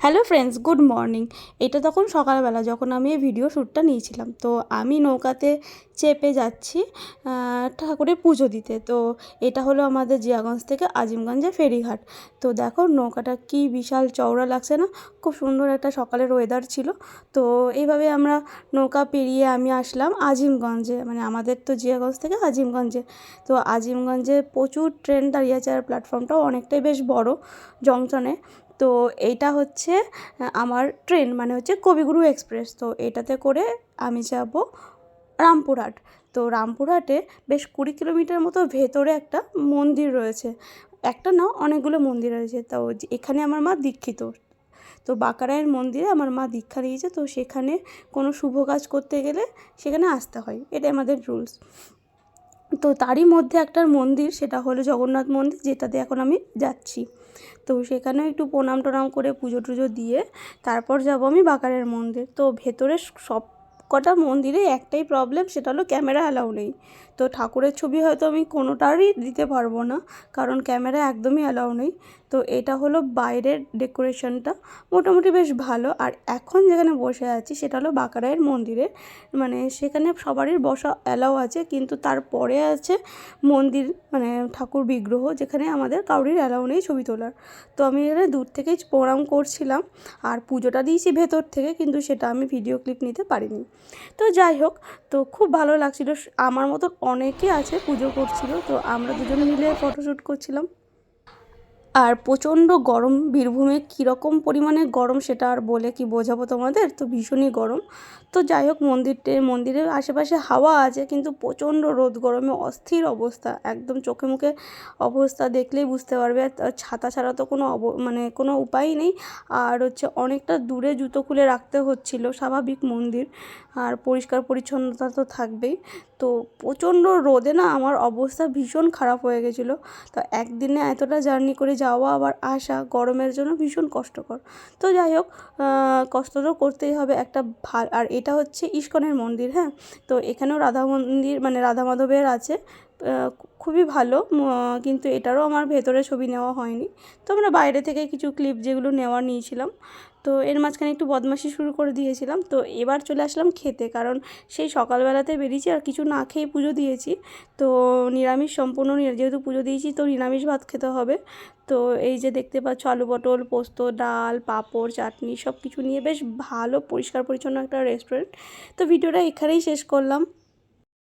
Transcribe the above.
Hello friends good morning এটা তখন সকালবেলা যখন আমি এই ভিডিও শ্যুটটা নিয়েছিলাম। তো আমি নৌকাতে চেপে যাচ্ছি ঠাকুরের পুজো দিতে। তো এটা হলো আমাদের জিয়াগঞ্জ থেকে আজিমগঞ্জের ফেরিঘাট। তো দেখো নৌকাটা কি বিশাল চওড়া লাগছে না? খুব সুন্দর একটা সকালের ওয়েদার ছিল। তো এইভাবে আমরা নৌকা পেরিয়ে আমি আসলাম আজিমগঞ্জে। মানে আমাদের তো জিয়াগঞ্জ থেকে আজিমগঞ্জে। তো আজিমগঞ্জে প্রচুর ট্রেন দাঁড়িয়ে আছে আর প্ল্যাটফর্মটাও অনেকটাই বেশ বড়, জংশনে। তো এইটা হচ্ছে আমার ট্রেন মানে হচ্ছে কবিগুরু এক্সপ্রেস। তো এটাতে করে আমি যাব রামপুরহাট। তো রামপুরহাটে বেশ কুড়ি কিলোমিটার মতো ভেতরে একটা মন্দির রয়েছে। একটা না, অনেকগুলো মন্দির রয়েছে। তো এখানে আমার মা দীক্ষিত। তো বাঁকারায়ের মন্দিরে আমার মা দীক্ষা নিয়েছে তো সেখানে কোনো শুভ কাজ করতে গেলে সেখানে আসতে হয়। এটা আমাদের রুলস। তো তারই মধ্যে একটা মন্দির, সেটা হলো জগন্নাথ মন্দির, যেটাতে এখন আমি যাচ্ছি। তো সেখানেও একটু প্রণাম টনাম করে পুজো টুজো দিয়ে তারপর যাব আমি বাঁকারের মন্দির। তো ভেতরে সব কটা মন্দিরে একটাই প্রবলেম সেটা হলো ক্যামেরা অ্যালাউ নেই। তো ঠাকুরের ছবি হয়তো আমি কোনোটারই দিতে পারব না, কারণ ক্যামেরা একদমই অ্যালাউ নেই। তো এটা হলো বাইরের ডেকোরেশনটা। মোটামুটি বেশ ভালো। আর এখন যেখানে বসে আছি সেটা হলো বাঁকারায়ের মন্দিরে। মানে সেখানে সবারই বসা অ্যালাউ আছে, কিন্তু তারপরে আছে মন্দির মানে ঠাকুর বিগ্রহ, যেখানে আমাদের কাউরির অ্যালাউ নেই ছবি তোলার। তো আমি এখানে দূর থেকেই প্রণাম করছিলাম। আর পুজোটা দিয়েছি ভেতর থেকে, কিন্তু সেটা আমি ভিডিও ক্লিপ নিতে পারিনি। তো যাই হোক, তো খুব ভালো লাগছিল। আমার মতো অনেকে আছে পুজো করছিল, তো আমরা দুজন মিলে ফটোশ্যুট করছিলাম। আর প্রচণ্ড গরম, বীরভূমে কীরকম পরিমাণে গরম সেটা আর বলে কি বোঝাবো তোমাদের? তো ভীষণই গরম। তো যাই হোক, মন্দিরটে, মন্দিরের আশেপাশে হাওয়া আছে, কিন্তু প্রচণ্ড রোদ, গরমে অস্থির অবস্থা। একদম চোখে মুখে অবস্থা দেখলেই বুঝতে পারবে। ছাতা ছাড়া তো কোনো অব মানে কোনো উপায় নেই। আর হচ্ছে অনেকটা দূরে জুতো খুলে রাখতে হচ্ছিল স্বাভাবিক মন্দির। আর পরিষ্কার পরিচ্ছন্নতা তো থাকবেই। তো প্রচণ্ড রোদে না আমার অবস্থা ভীষণ খারাপ হয়ে গেছিল। তো একদিনে এতটা জার্নি করে যাওয়া আবার আসা গরমের জন্য ভীষণ কষ্টকর। তো যাই হোক কষ্ট তো করতেই হবে একটা ভালো আর এটা হচ্ছে ইস্কনের মন্দির হ্যাঁ? তো এখানেও রাধা মন্দির মানে রাধা মাধবের আছে। খুবই ভালো কিন্তু এটারও আমার ভেতরে ছবি নেওয়া হয়নি। তো আমরা বাইরে থেকে কিছু ক্লিপ যেগুলো নেওয়া নিয়েছিলাম, তো এর মাঝখানে একটু বদমাশি শুরু করে দিয়েছিলাম। তো এবার চলে আসলাম খেতে, কারণ সেই সকালবেলাতে বেরিয়েছি আর কিছু না খেয়ে পুজো দিয়েছি। তো নিরামিষ, সম্পূর্ণ যেহেতু পুজো দিয়েছি, তো নিরামিষ ভাত খেতে হবে। তো এই যে দেখতে পাচ্ছ, আলু পটল, পোস্ত, ডাল, পাঁপড়, চাটনি সব কিছু নিয়ে বেশ ভালো পরিষ্কার পরিচ্ছন্ন একটা রেস্টুরেন্ট তো ভিডিওটা এখানেই শেষ করলাম।